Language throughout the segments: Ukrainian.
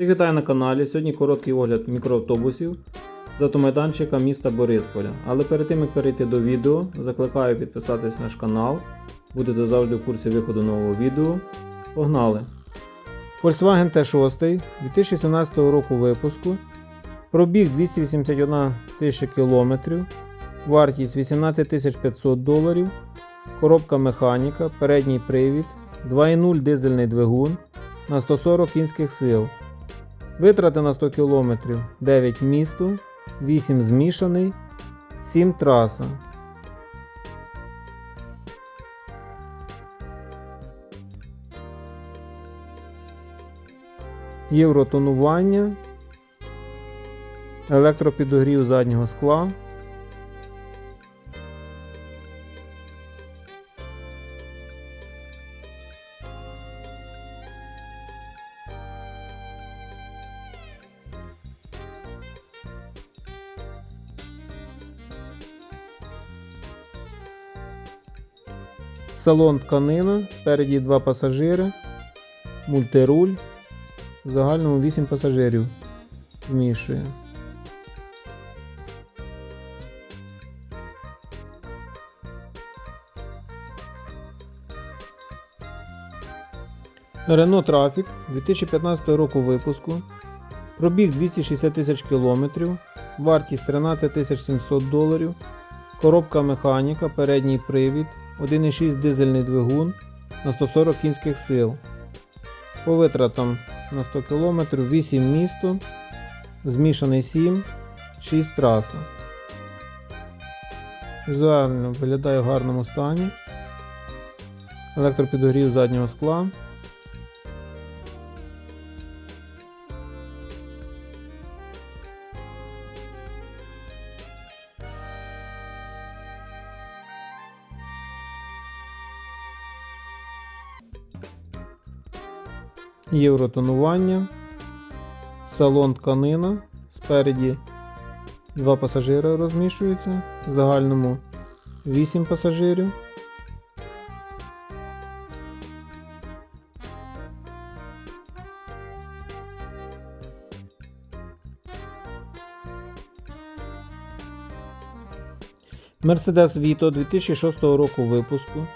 Всіх вітаю на каналі. Сьогодні короткий огляд мікроавтобусів з автомайданчика міста Борисполя. Але перед тим як перейти до відео, закликаю підписатись на наш канал. Будете завжди в курсі виходу нового відео. Погнали! Volkswagen T6 2017 року випуску. Пробіг 281 тисяча кілометрів. Вартість 18 500 доларів. Коробка механіка, передній привід, 2.0 дизельний двигун на 140 кінських сил. Витрати на 100 км 9 місту, 8 змішаний, 7 траса. Євротонування, електропідогрів заднього скла. Салон тканина, спереді два пасажири, мультируль. В загальному 8 пасажирів вміщує. Renault Trafic 2015 року випуску. Пробіг 260 тисяч кілометрів, вартість 13 700 доларів, коробка механіка, передній привід, 1,6 дизельний двигун на 140 кінських сил. По витратам на 100 км 8 місто, змішаний 7, 6 траса. Візуально виглядає в гарному стані. Електропідогрів заднього скла. Євротонування, салон тканина, спереді два пасажири розміщуються, в загальному 8 пасажирів. Mercedes Vito 2006 року випуску.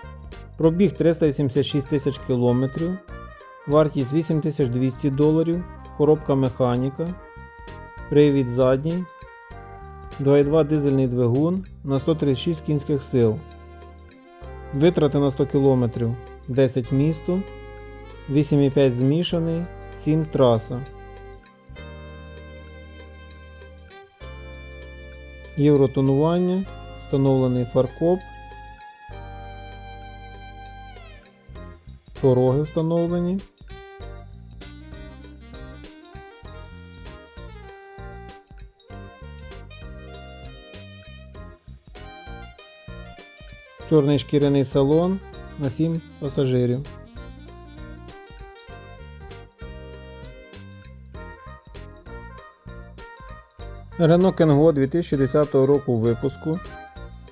Пробіг 376 тисяч кілометрів. Вартість 8200 доларів, коробка механіка, привід задній, 2.2 дизельний двигун на 136 кінських сил. Витрати на 100 км 10 місто, 8,5 змішаний, 7 траса. Євротонування, встановлений фаркоп. Пороги встановлені. Чорний шкіряний салон на 7 пасажирів. Renault Kangoo 2010 року випуску.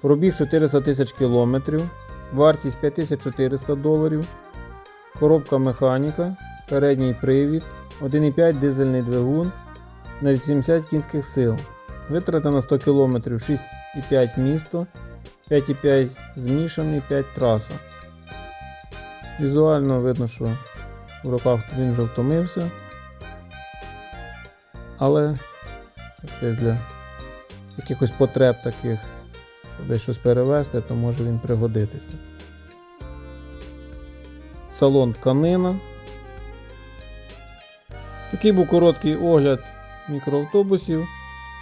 Пробіг 400 тисяч кілометрів. Вартість 5400 доларів. Коробка механіка, передній привід, 1,5 дизельний двигун на 80 кінських сил. Витрата на 100 км 6,5 місто, 5,5 змішаний, 5 траса. Візуально видно, що в руках він вже втомився. Але десь для якихось потреб таких, щоб десь щось перевезти, то може він пригодитися. Салон тканина. Такий був короткий огляд мікроавтобусів.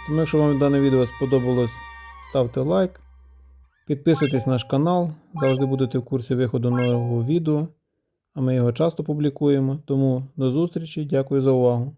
Тому якщо вам дане відео сподобалось, ставте лайк. Підписуйтесь на наш канал, завжди будете в курсі виходу нового відео. А ми його часто публікуємо. Тому до зустрічі, дякую за увагу.